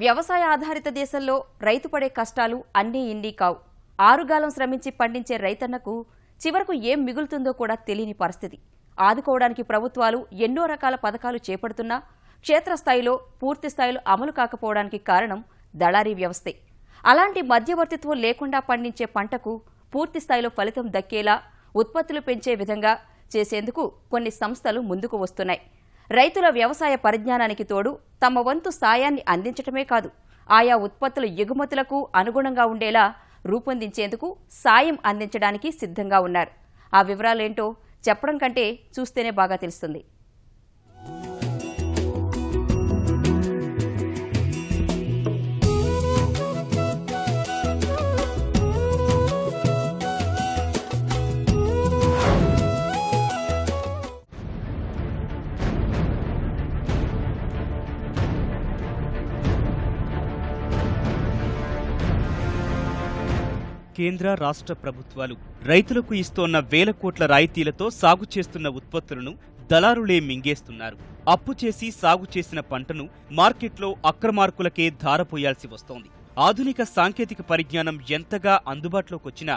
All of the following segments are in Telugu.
వ్యవసాయ ఆధారిత దేశంలో రైతు పడే కష్టాలు అన్నీ ఇన్నీ కావు. ఆరుగాలం శ్రమించి పండించే రైతన్నకు చివరకు ఏం మిగులుతుందో కూడా తెలియని పరిస్థితి. ఆదుకోవడానికి ప్రభుత్వాలు ఎన్నో రకాల పథకాలు చేపడుతున్నా క్షేత్రస్థాయిలో పూర్తి స్థాయిలో అమలు కాకపోవడానికి కారణం దళారీ వ్యవస్థే. అలాంటి మధ్యవర్తిత్వం లేకుండా పండించే పంటకు పూర్తి స్థాయిలో ఫలితం దక్కేలా ఉత్పత్తులు పెంచే విధంగా చేసేందుకు కొన్ని సంస్థలు ముందుకు వస్తున్నాయి. రైతుల వ్యవసాయ పరిజ్ఞానానికి తోడు తమ వంతు సాయాన్ని అందించటమే కాదు ఆయా ఉత్పత్తుల ఎగుమతులకు అనుగుణంగా ఉండేలా రూపొందించేందుకు సాయం అందించడానికి సిద్ధంగా ఉన్నారు. ఆ వివరాలేంటో చెప్పడం కంటే చూస్తేనే బాగా తెలుస్తుంది. కేంద్ర రాష్ట్ర ప్రభుత్వాలు. రైతులకు ఇస్తోన్న వేల కోట్ల రాయితీలతో సాగు చేస్తున్న ఉత్పత్తులను దళారులే మింగేస్తున్నారు. అప్పు చేసి సాగు చేసిన పంటను మార్కెట్లో అక్రమార్కులకే ధారపోయాల్సి వస్తోంది. ఆధునిక సాంకేతిక పరిజ్ఞానం ఎంతగా అందుబాటులోకొచ్చినా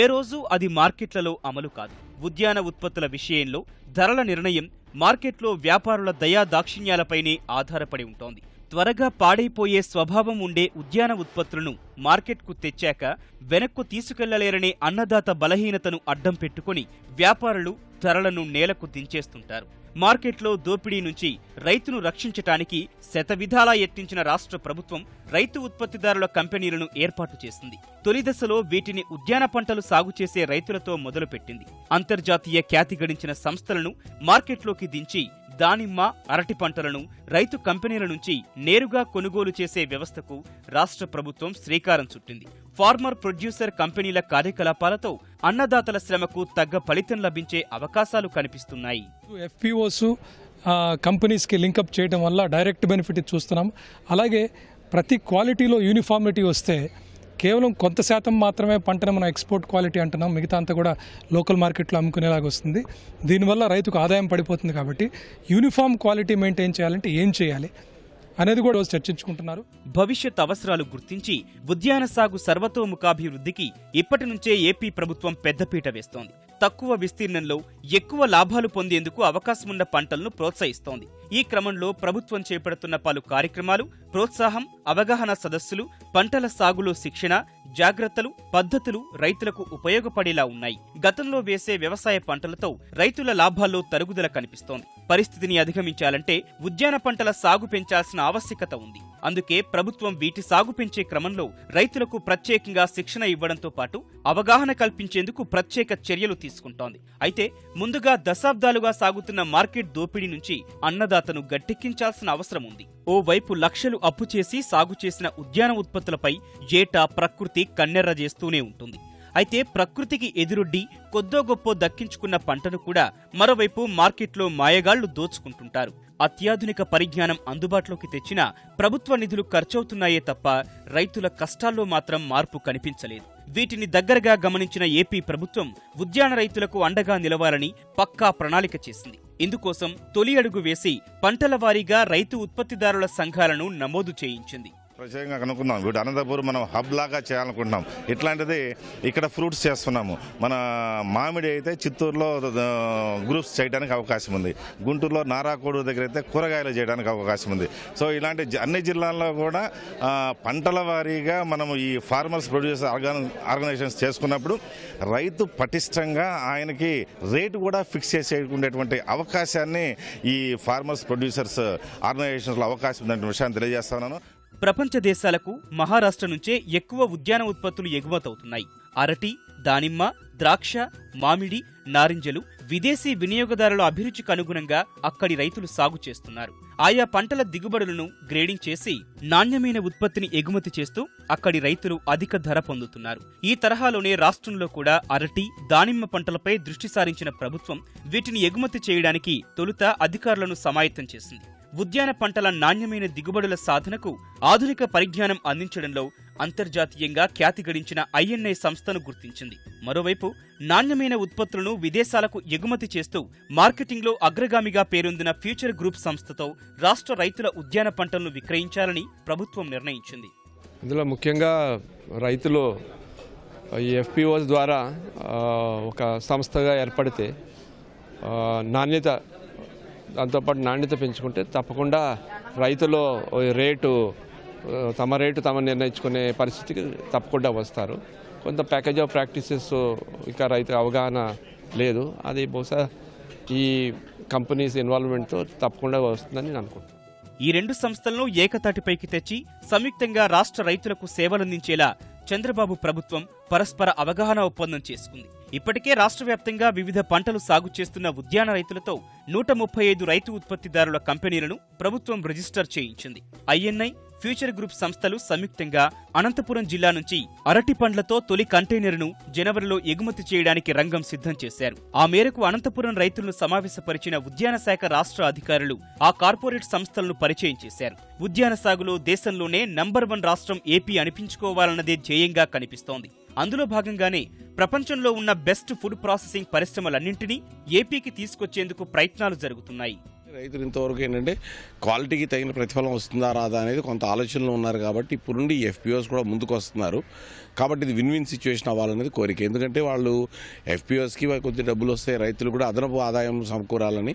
ఏ రోజు అది మార్కెట్లలో అమలు కాదు. ఉద్యాన ఉత్పత్తుల విషయంలో ధరల నిర్ణయం మార్కెట్లో వ్యాపారుల దయా దాక్షిణ్యాలపైనే ఆధారపడి ఉంటోంది. త్వరగా పాడైపోయే స్వభావం ఉండే ఉద్యాన ఉత్పత్తులను మార్కెట్కు తెచ్చాక వెనక్కు తీసుకెళ్ళలేరనే అన్నదాత బలహీనతను అడ్డం పెట్టుకుని వ్యాపారులు ధరలను నేలకు దించేస్తుంటారు. మార్కెట్లో దోపిడీ నుంచి రైతును రక్షించటానికి శతవిధాలా యత్నించిన రాష్ట్ర ప్రభుత్వం రైతు ఉత్పత్తిదారుల కంపెనీలను ఏర్పాటు చేసింది. తొలి దశలో వీటిని ఉద్యాన పంటలు సాగు చేసే రైతులతో మొదలుపెట్టింది. అంతర్జాతీయ ఖ్యాతి గడించిన సంస్థలను మార్కెట్లోకి దించి దానిమ్మ అరటి పంటలను రైతు కంపెనీల నుంచి నేరుగా కొనుగోలు చేసే వ్యవస్థకు రాష్ట్ర ప్రభుత్వం శ్రీకారం చుట్టింది. ఫార్మర్ ప్రొడ్యూసర్ కంపెనీల కార్యకలాపాలతో అన్నదాతల శ్రమకు తగ్గ ఫలితం లభించే అవకాశాలు కనిపిస్తున్నాయి. ఎఫ్పిఓస్ కంపెనీస్కి లింకప్ చేయడం వల్ల డైరెక్ట్ బెనిఫిట్ చూస్తున్నాం. అలాగే ప్రతి క్వాలిటీలో యూనిఫార్మిటీ వస్తే కేవలం కొంత శాతం మాత్రమే పంటను మనం ఎక్స్పోర్ట్ క్వాలిటీ అంటున్నాం. మిగతా అంతా కూడా లోకల్ మార్కెట్లో అమ్ముకునేలాగా వస్తుంది. దీనివల్ల రైతుకు ఆదాయం పడిపోతుంది కాబట్టి యూనిఫామ్ క్వాలిటీ మెయింటైన్ చేయాలంటే ఏం చేయాలి అనేది కూడా రోజు చర్చించుకుంటున్నారు. భవిష్యత్ అవసరాలు గుర్తించి ఉద్యాన సాగు సర్వతోముఖాభివృద్ధికి ఇప్పటి నుంచే ఏపీ ప్రభుత్వం పెద్దపీట వేస్తోంది. తక్కువ విస్తీర్ణంలో ఎక్కువ లాభాలు పొందేందుకు అవకాశమున్న పంటలను ప్రోత్సహిస్తోంది. ఈ క్రమంలో ప్రభుత్వం చేపడుతున్న పలు కార్యక్రమాలు ప్రోత్సాహం అవగాహన సదస్సులు పంటల సాగులో శిక్షణ జాగ్రత్తలు పద్ధతులు రైతులకు ఉపయోగపడేలా ఉన్నాయి. గతంలో వేసే వ్యవసాయ పంటలతో రైతుల లాభాల్లో తరుగుదల కనిపిస్తోంది. పరిస్థితిని అధిగమించాలంటే ఉద్యాన పంటల సాగు పెంచాల్సిన ఆవశ్యకత ఉంది. అందుకే ప్రభుత్వం వీటి సాగు పెంచే క్రమంలో రైతులకు ప్రత్యేకంగా శిక్షణ ఇవ్వడంతో పాటు అవగాహన కల్పించేందుకు ప్రత్యేక చర్యలు తీసుకుంటోంది. అయితే ముందుగా దశాబ్దాలుగా సాగుతున్న మార్కెట్ దోపిడీ నుంచి అన్నదాతను గట్టెక్కించాల్సిన అవసరం ఉంది. ఓవైపు లక్షలు అప్పు చేసి సాగు చేసిన ఉద్యాన ఉత్పత్తులపై ఏటా ప్రకృతి కన్నెర్ర చేస్తూనే ఉంటుంది. అయితే ప్రకృతికి ఎదురొడ్డి కొద్దో గొప్ప దక్కించుకున్న పంటను కూడా మరోవైపు మార్కెట్లో మాయగాళ్ళు దోచుకుంటుంటారు. అత్యాధునిక పరిజ్ఞానం అందుబాటులోకి తెచ్చినా ప్రభుత్వ నిధులు ఖర్చవుతున్నాయే తప్ప రైతుల కష్టాల్లో మాత్రం మార్పు కనిపించలేదు. వీటిని దగ్గరగా గమనించిన ఏపీ ప్రభుత్వం ఉద్యాన రైతులకు అండగా నిలవాలని పక్కా ప్రణాళిక చేసింది. ఇందుకోసం తొలి అడుగు వేసి పంటల వారీగా రైతు ఉత్పత్తిదారుల సంఘాలను నమోదు చేయించింది. ప్రత్యేకంగా అనుకున్నాం వీడు అనంతపురం మనం హబ్ లాగా చేయాలనుకుంటున్నాం. ఇట్లాంటిది ఇక్కడ ఫ్రూట్స్ చేస్తున్నాము. మన మామిడి అయితే చిత్తూరులో గ్రూప్స్ చేయడానికి అవకాశం ఉంది. గుంటూరులో నారాకోడు దగ్గర అయితే కూరగాయలు చేయడానికి అవకాశం ఉంది. సో ఇలాంటి అన్ని జిల్లాల్లో కూడా పంటల వారీగా మనం ఈ ఫార్మర్స్ ప్రొడ్యూసర్ ఆర్గనైజేషన్స్ చేసుకున్నప్పుడు రైతు పటిష్టంగా ఆయనకి రేటు కూడా ఫిక్స్ చేసేటువంటి అవకాశాన్ని ఈ ఫార్మర్స్ ప్రొడ్యూసర్స్ ఆర్గనైజేషన్స్లో అవకాశం ఉందనే విషయాన్ని తెలియజేస్తున్నాను ప్రపంచ దేశాలకు మహారాష్ట్ర నుంచే ఎక్కువ ఉద్యాన ఉత్పత్తులు ఎగుమతవుతున్నాయి. అరటి దానిమ్మ ద్రాక్ష మామిడి నారింజలు విదేశీ వినియోగదారుల అభిరుచికి అనుగుణంగా అక్కడి రైతులు సాగు చేస్తున్నారు. ఆయా పంటల దిగుబడులను గ్రేడింగ్ చేసి నాణ్యమైన ఉత్పత్తిని ఎగుమతి చేస్తూ అక్కడి రైతులు అధిక ధర పొందుతున్నారు. ఈ తరహాలోనే రాష్ట్రంలో కూడా అరటి దానిమ్మ పంటలపై దృష్టి సారించిన ప్రభుత్వం వీటిని ఎగుమతి చేయడానికి తొలుత అధికారులను సమాయత్తం చేసింది. ఉద్యాన పంటల నాణ్యమైన దిగుబడుల సాధనకు ఆధునిక పరిజ్ఞానం అందించడంలో అంతర్జాతీయంగా ఖ్యాతి గడించిన ఐఎన్ఐ సంస్థను గుర్తించింది. మరోవైపు నాణ్యమైన ఉత్పత్తులను విదేశాలకు ఎగుమతి చేస్తూ మార్కెటింగ్లో అగ్రగామిగా పేరొందిన ఫ్యూచర్ గ్రూప్ సంస్థతో రాష్ట్ర రైతుల ఉద్యాన పంటలను విక్రయించాలని ప్రభుత్వం నిర్ణయించింది. ఇందులో ముఖ్యంగా రైతులు ఈ ఎఫ్పిఓస్ ద్వారా ఒక సంస్థగా ఏర్పడితే నాణ్యత దాంతోపాటు నాణ్యత పెంచుకుంటే తప్పకుండా రైతులు రేటు తమ రేటు తమ నిర్ణయించుకునే పరిస్థితికి తప్పకుండా వస్తారు. కొంత ప్యాకేజ్ ఆఫ్ ప్రాక్టీసెస్ ఇంకా రైతు అవగాహన లేదు. అది బహుశా ఈ కంపెనీస్ ఇన్వాల్వ్మెంట్తో తప్పకుండా వస్తుందని నేను అనుకుంటున్నాను. ఈ రెండు సంస్థలను ఏకతాటిపైకి తెచ్చి సంయుక్తంగా రాష్ట్ర రైతులకు సేవలందించేలా చంద్రబాబు ప్రభుత్వం పరస్పర అవగాహన ఒప్పందం చేసుకుంది. ఇప్పటికే రాష్ట్ర వ్యాప్తంగా వివిధ పంటలు సాగు చేస్తున్న ఉద్యాన రైతులతో నూట ముప్పై ఐదు రైతు ఉత్పత్తిదారుల కంపెనీలను ప్రభుత్వం రిజిస్టర్ చేయించింది. ఐఎన్ఐ ఫ్యూచర్ గ్రూప్ సంస్థలు సంయుక్తంగా అనంతపురం జిల్లా నుంచి అరటి పండ్లతో తొలి కంటైనర్ను జనవరిలో ఎగుమతి చేయడానికి రంగం సిద్ధం చేశారు. ఆ మేరకు అనంతపురం రైతులను సమావేశపరిచిన ఉద్యాన శాఖ రాష్ట్ర అధికారులు ఆ కార్పొరేట్ సంస్థలను పరిచయం చేశారు. ఉద్యాన సాగులో దేశంలోనే నంబర్ వన్ రాష్ట్రం ఏపీ అనిపించుకోవాలన్నదే ధ్యేయంగా కనిపిస్తోంది. అందులో భాగంగానే ప్రపంచంలో ఉన్న బెస్ట్ ఫుడ్ ప్రాసెసింగ్ పరిశ్రమలన్నింటినీ ఏపీకి తీసుకొచ్చేందుకు ప్రయత్నాలు జరుగుతున్నాయి. రైతులు ఇంతవరకు ఏంటంటే క్వాలిటీకి తగిన ప్రతిఫలం వస్తుందా రాదా అనేది కొంత ఆలోచనలో ఉన్నారు కాబట్టి ఇప్పుడు నుండి ఎఫ్పిఓస్ కూడా ముందుకు వస్తున్నారు కాబట్టి ఇది విన్ విన్ సిచ్యువేషన్ అవ్వాలనేది కోరిక. ఎందుకంటే వాళ్ళు ఎఫ్పిఓస్కి కొద్ది డబ్బులు వస్తాయి రైతులు కూడా అదనపు ఆదాయం సమకూరాలని.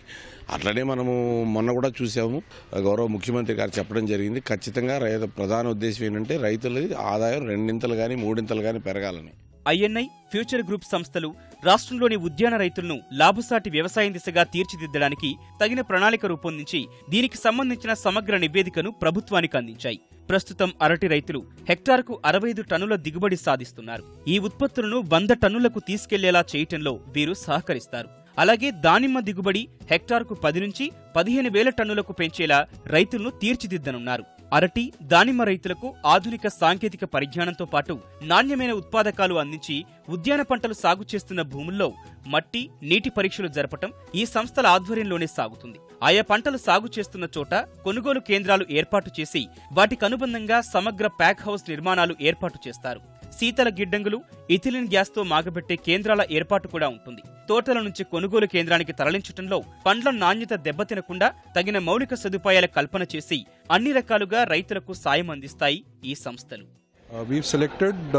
అట్లనే మనము మొన్న కూడా చూసాము. గౌరవ ముఖ్యమంత్రి గారు చెప్పడం జరిగింది. ఖచ్చితంగా రైతు ప్రధాన ఉద్దేశం ఏంటంటే రైతుల ఆదాయం రెండింతలు కానీ మూడింతలు కానీ పెరగాలని. ఐఎన్ఐ ఫ్యూచర్ గ్రూప్ సంస్థలు రాష్ట్రంలోని ఉద్యాన రైతులను లాభసాటి వ్యవసాయం దిశగా తీర్చిదిద్దడానికి తగిన ప్రణాళిక రూపొందించి దీనికి సంబంధించిన సమగ్ర నివేదికను ప్రభుత్వానికి అందించాయి. ప్రస్తుతం అరటి రైతులు హెక్టార్కు అరవై ఐదు టన్నుల దిగుబడి సాధిస్తున్నారు. ఈ ఉత్పత్తులను వంద టన్నులకు తీసుకెళ్ళేలా చేయటంలో వీరు సహకరిస్తారు. అలాగే దానిమ్మ దిగుబడి హెక్టార్కు పది నుంచి పదిహేను వేల టన్నులకు పెంచేలా రైతులను తీర్చిదిద్దనున్నారు. అరటి దానిమ్మ రైతులకు ఆధునిక సాంకేతిక పరిజ్ఞానంతో పాటు నాణ్యమైన ఉత్పాదకాలు అందించి ఉద్యాన పంటలు సాగు చేస్తున్న భూముల్లో మట్టి నీటి పరీక్షలు జరపటం ఈ సంస్థల ఆధ్వర్యంలోనే సాగుతుంది. ఆయా పంటలు సాగు చేస్తున్న చోట కొనుగోలు కేంద్రాలు ఏర్పాటు చేసి వాటికనుబంధంగా సమగ్ర ప్యాక్ హౌస్ నిర్మాణాలు ఏర్పాటు చేస్తారు. శీతల గిడ్డంగులు ఇథిలిన్ గ్యాస్తో మాగబెట్టే కేంద్రాల ఏర్పాటు కూడా ఉంటుంది తోటల నుంచి కొనుగోలు కేంద్రానికి తరలించడంలో పండ్ల నాణ్యత దెబ్బతినకుండా తగిన మౌలిక సదుపాయాల కల్పన చేసి అన్ని రకాలుగా రైతులకు సాయం అందిస్తాయి ఈ సంస్థలు uh,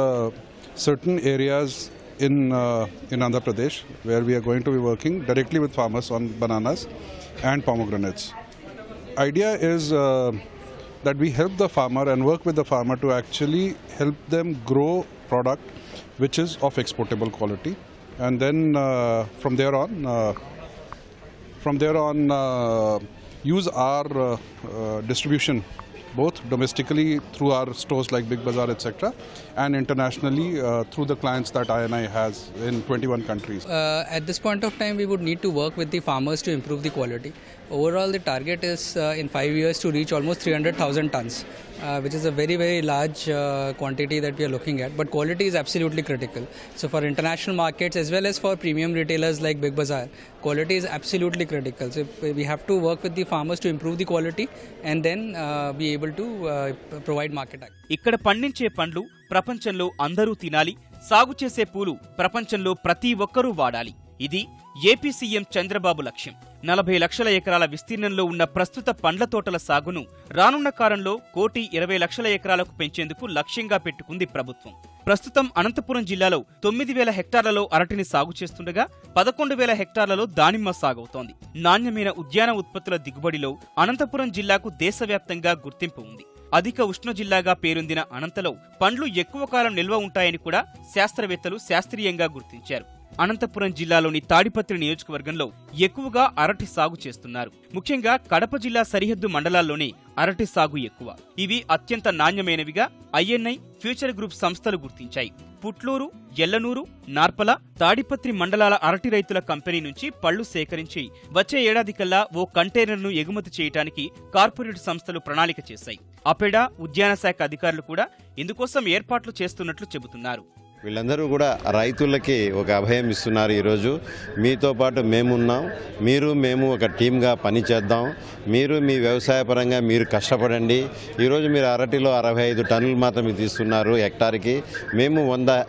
uh, In, uh, in Andhra Pradesh, where we are going to be working directly with farmers on bananas and pomegranates. Idea is uh, that we help the farmer and work with the farmer to actually help them grow product which is of exportable quality, and then uh, from there on. Uh, from there on uh, use our uh, uh, distribution both domestically through our stores like Big Bazaar etc and internationally uh, through the clients that INI has in 21 countries. Uh, at this point of time, we would need to work with the farmers to improve the quality. Overall, the target is uh, in five years to reach almost 300,000 tons, uh, which is a very, very large uh, quantity that we are looking at. But quality is absolutely critical. So, for international markets as well as for premium retailers like Big Bazaar, quality is absolutely critical. So, we have to work with the farmers to improve the quality and then uh, be able to uh, provide market access. ఇక్కడ పండించే పండ్లు ప్రపంచంలో అందరూ తినాలి సాగు చేసే పూలు ప్రపంచంలో ప్రతి ఒక్కరూ వాడాలి ఇది ఏపీ సీఎం చంద్రబాబు లక్ష్యం. నలభై లక్షల ఎకరాల విస్తీర్ణంలో ఉన్న ప్రస్తుత పండ్ల తోటల సాగును రానున్న కాలంలో కోటి ఇరవై లక్షల ఎకరాలకు పెంచేందుకు లక్ష్యంగా పెట్టుకుంది ప్రభుత్వం. ప్రస్తుతం అనంతపురం జిల్లాలో తొమ్మిది వేల హెక్టార్లలో అరటిని సాగు చేస్తుండగా పదకొండు వేల హెక్టార్లలో దానిమ్మ సాగవుతోంది. నాణ్యమైన ఉద్యాన ఉత్పత్తుల దిగుబడిలో అనంతపురం జిల్లాకు దేశవ్యాప్తంగా గుర్తింపు ఉంది. అధిక ఉష్ణ జిల్లాగా పేరొందిన అనంతలో పండ్లు ఎక్కువ కాలం నిల్వ ఉంటాయని కూడా శాస్త్రవేత్తలు శాస్త్రీయంగా గుర్తించారు. అనంతపురం జిల్లాలోని తాడిపత్రి నియోజకవర్గంలో ఎక్కువగా అరటి సాగు చేస్తున్నారు. ముఖ్యంగా కడప జిల్లా సరిహద్దు మండలాల్లోనే అరటి సాగు ఎక్కువ. ఇవి అత్యంత నాణ్యమైనవిగా ఐఎన్ఐ ఫ్యూచర్ గ్రూప్ సంస్థలు గుర్తించాయి. పుట్లూరు ఎల్లనూరు నార్పల తాడిపత్రి మండలాల అరటి రైతుల కంపెనీ నుంచి పళ్ళు సేకరించి వచ్చే ఏడాది కల్లా ఓ కంటైనర్ను ఎగుమతి చేయడానికి కార్పొరేట్ సంస్థలు ప్రణాళిక చేశాయి. అపెడా ఉద్యాన శాఖ అధికారులు కూడా ఇందుకోసం ఏర్పాట్లు చేస్తున్నట్లు చెబుతున్నారు. వీళ్ళందరూ కూడా రైతులకి ఒక అభయం ఇస్తున్నారు ఈరోజు. మీతో పాటు మేమున్నాం. మీరు మేము ఒక టీమ్గా పనిచేద్దాం. మీరు మీ వ్యవసాయ పరంగా మీరు కష్టపడండి. ఈరోజు మీరు అరటిలో అరవై ఐదు టన్నులు మాత్రమే తీస్తున్నారు హెక్టార్కి. మేము వంద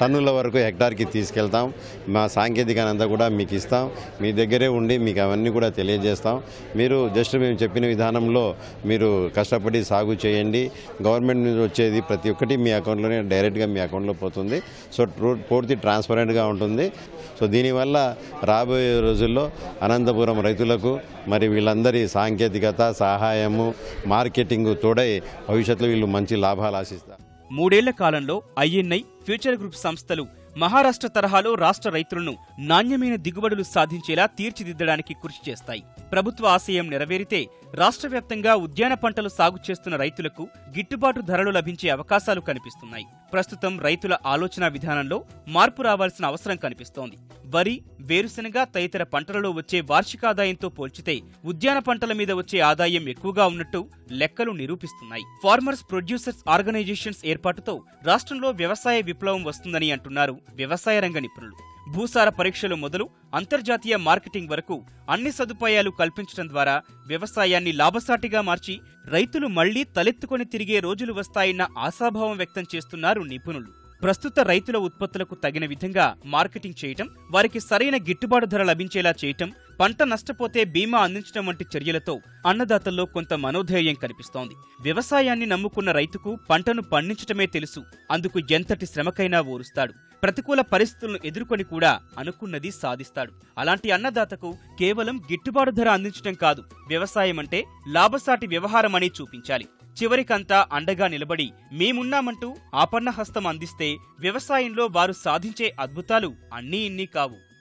టన్నుల వరకు హెక్టార్కి తీసుకెళ్తాం. మా సాంకేతికాన్ని కూడా మీకు ఇస్తాం. మీ దగ్గరే ఉండి మీకు అవన్నీ కూడా తెలియజేస్తాం. మీరు జస్ట్ మేము చెప్పిన విధానంలో మీరు కష్టపడి సాగు చేయండి. గవర్నమెంట్ నుంచి వచ్చేది ప్రతి ఒక్కటి మీ అకౌంట్లోనే డైరెక్ట్గా మీ అకౌంట్లో పోతుంది. సో ట్రూ- పూర్తి ట్రాన్స్పరెంట్గా ఉంటుంది. సో దీనివల్ల రాబోయే రోజుల్లో అనంతపురం రైతులకు మరి వీళ్ళందరి సాంకేతికత సహాయము మార్కెటింగ్ తోడై భవిష్యత్తులో వీళ్ళు మంచి లాభాలు ఆశిస్తారు. మూడేళ్ళ కాలంలో ఐఎన్ఐ ఫ్యూచర్ గ్రూప్ సంస్థలు మహారాష్ట్ర తరహాలో రాష్ట్ర రైతులను నాణ్యమైన దిగుబడులు సాధించేలా తీర్చిదిద్దడానికి కృషి చేస్తాయి. ప్రభుత్వ ఆశయం నెరవేరితే రాష్ట్ర వ్యాప్తంగా ఉద్యాన పంటలు సాగు చేస్తున్న రైతులకు గిట్టుబాటు ధరలు లభించే అవకాశాలు కనిపిస్తున్నాయి. ప్రస్తుతం రైతుల ఆలోచన విధానంలో మార్పు రావాల్సిన అవసరం కనిపిస్తోంది. వరి వేరుశెనగ తదితర పంటలలో వచ్చే వార్షిక ఆదాయంతో పోల్చితే ఉద్యాన పంటల మీద వచ్చే ఆదాయం ఎక్కువగా ఉన్నట్టు లెక్కలు నిరూపిస్తున్నాయి. ఫార్మర్స్ ప్రొడ్యూసర్స్ ఆర్గనైజేషన్స్ ఏర్పాటుతో రాష్ట్రంలో వ్యవసాయ విప్లవం వస్తుందని అంటున్నారు వ్యవసాయ రంగ నిపుణులు. భూసార పరీక్షలు మొదలు అంతర్జాతీయ మార్కెటింగ్ వరకు అన్ని సదుపాయాలు కల్పించడం ద్వారా వ్యవసాయాన్ని లాభసాటిగా మార్చి రైతులు మళ్ళీ తలెత్తుకొని తిరిగే రోజులు వస్తాయన్న ఆశాభావం వ్యక్తం చేస్తున్నారు నిపుణులు. ప్రస్తుత రైతుల ఉత్పత్తులకు తగిన విధంగా మార్కెటింగ్ చేయటం వారికి సరైన గిట్టుబాటు ధర లభించేలా చేయటం పంట నష్టపోతే బీమా అందించడం వంటి చర్యలతో అన్నదాతల్లో కొంత మనోధైర్యం కనిపిస్తోంది. వ్యవసాయాన్ని నమ్ముకున్న రైతుకు పంటను పండించటమే తెలుసు. అందుకు ఎంతటి శ్రమకైనా ఓరుస్తాడు ప్రతికూల పరిస్థితులను ఎదుర్కొని కూడా అనుకున్నది సాధిస్తాడు. అలాంటి అన్నదాతకు కేవలం గిట్టుబాటు ధర అందించడం కాదు. వ్యవసాయం అంటే లాభసాటి వ్యవహారమని చూపించాలి. చివరికంతా అండగా నిలబడి మేమున్నామంటూ ఆపన్న హస్తం అందిస్తే వ్యవసాయంలో వారు సాధించే అద్భుతాలు అన్నీ ఇన్నీ కావు.